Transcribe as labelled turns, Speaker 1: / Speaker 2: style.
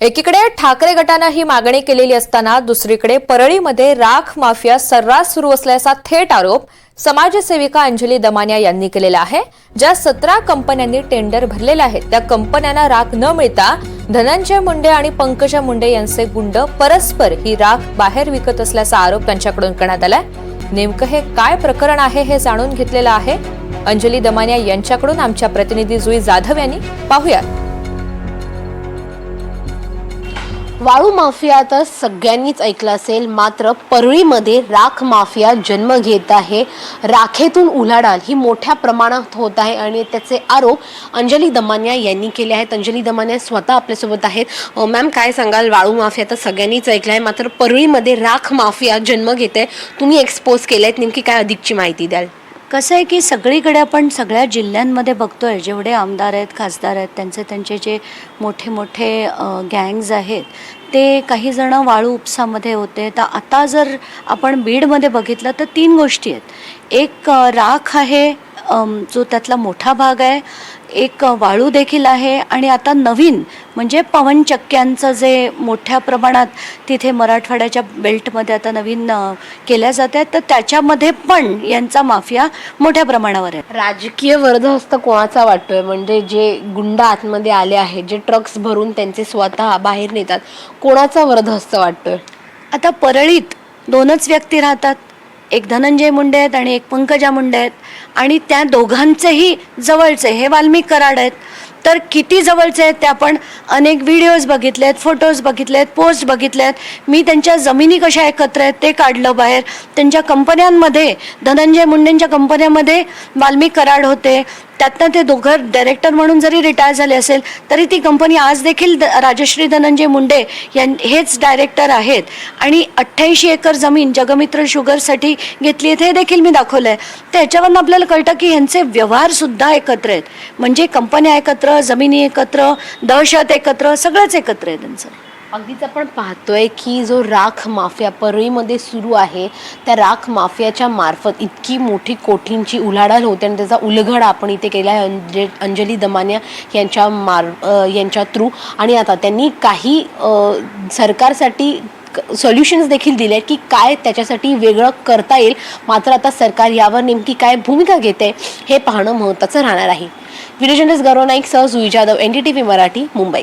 Speaker 1: एकीकडे ठाकरे गटानं ही मागणी केलेली असताना दुसरीकडे परळीमध्ये राख माफिया सर्रास सुरू असल्याचा थेट आरोप समाजसेविका अंजली दमानिया यांनी केलेला आहे. ज्या सतरा कंपन्यांनी टेंडर भरलेले आहेत त्या कंपन्यांना राख न मिळता धनंजय मुंडे आणि पंकजा मुंडे यांचे गुंड परस्पर ही राख बाहेर विकत असल्याचा आरोप त्यांच्याकडून करण्यात आलाय. नेमकं हे काय प्रकरण आहे हे जाणून घेतलेलं आहे अंजली दमानिया यांच्याकडून आमच्या प्रतिनिधी जुई जाधव यांनी. पाहुयात.
Speaker 2: वाळू माफिया तर सगळ्यांनीच ऐकलं असेल. मात्र परळीमध्ये राख माफिया जन्म घेत आहे. राखेतून उलाढाल ही मोठ्या प्रमाणात होत आहे आणि त्याचे आरोप अंजली दमानिया यांनी केले आहेत. अंजली दमानिया स्वतः आपल्यासोबत आहेत. मॅम काय सांगाल? वाळू माफिया तर सगळ्यांनीच ऐकलं आहे. मात्र परळीमध्ये राख माफिया जन्म घेत. आहे तुम्ही एक्सपोज केले आहेत नेमकी काय अधिकची माहिती द्याल?
Speaker 3: कसं आहे की सगळीकडे आपण सगळ्या जिल्ह्यांमध्ये बघतोय जेवढे आमदार आहेत खासदार आहेत त्यांचे त्यांचे जे मोठे मोठे गँग्ज आहेत ते काही जण वाळू उपसामध्ये होते. तर आता जर आपण बीडमध्ये बघितलं तर तीन गोष्टी आहेत. एक राख आहे जो त्यातला मोठा भाग आहे एक वाळू देखील आहे आणि आता नवीन म्हणजे पवनचक्क्यांचं जे मोठ्या प्रमाणात तिथे मराठवाड्याच्या बेल्टमध्ये आता नवीन केल्या जात आहेत तर त्याच्यामध्ये पण यांचा माफिया मोठ्या प्रमाणावर आहे.
Speaker 2: राजकीय वर्धहस्त कोणाचा वाटतोय? म्हणजे जे गुंड आतमध्ये आले आहेत जे ट्रक्स भरून त्यांचे स्वतः बाहेर नेतात कोणाचा वर्धहस्त वाटतोय?
Speaker 3: आता परळीत दोनच व्यक्ती राहतात. एक धनंजय मुंडे आहेत आणि एक पंकजा मुंडे आहेत. आणि त्या दोघांचेही जवळचे हे वाल्मिक कराड आहेत. तर किती जवळचे आहेत ते आपण अनेक व्हिडिओज बघितले आहेत फोटोज बघितले आहेत पोस्ट बघितले आहेत मी त्यांच्या जमिनी कशा एकत्र आहेत ते काढलं बाहेर. त्यांच्या कंपन्यांमध्ये धनंजय मुंडेंच्या कंपन्यामध्ये वाल्मिक कराड होते. त्यातनं ते दोघं डायरेक्टर म्हणून जरी रिटायर झाले असेल तरी ती कंपनी आज देखील द- राजश्री धनंजय मुंडे यां हेच डायरेक्टर आहेत. आणि अठ्ठ्याऐंशी एकर जमीन जगमित्र शुगरसाठी घेतली आहे हे देखील मी दाखवलं आहे तर याच्यावरनं आपल्याला कळतं की ह्यांचे व्यवहारसुद्धा एकत्र आहेत. म्हणजे कंपन्या एकत्र जमिनी एकत्र दहशत एकत्र सगळंच एकत्र आहे त्यांचं.
Speaker 2: अगदीच आपण पाहतोय की जो राख माफिया परळीमध्ये सुरू आहे त्या राख माफियाच्या मार्फत इतकी मोठी कोठींची उलाढाल होते आणि त्याचा उलघडा आपण इथे केला आहे अंजे अंजली दमानिया यांच्या मार यांच्या थ्रू. आणि आता त्यांनी काही सरकारसाठी सोल्युशन्स देखील दिले की काय त्याच्यासाठी वेगळं करता येईल. मात्र आता सरकार यावर नेमकी काय भूमिका घेते हे पाहणं महत्त्वाचं राहणार आहे. व्हिडिओ गौरव नाईक सह जुई जाधव एनडीटीव्ही मराठी मुंबई.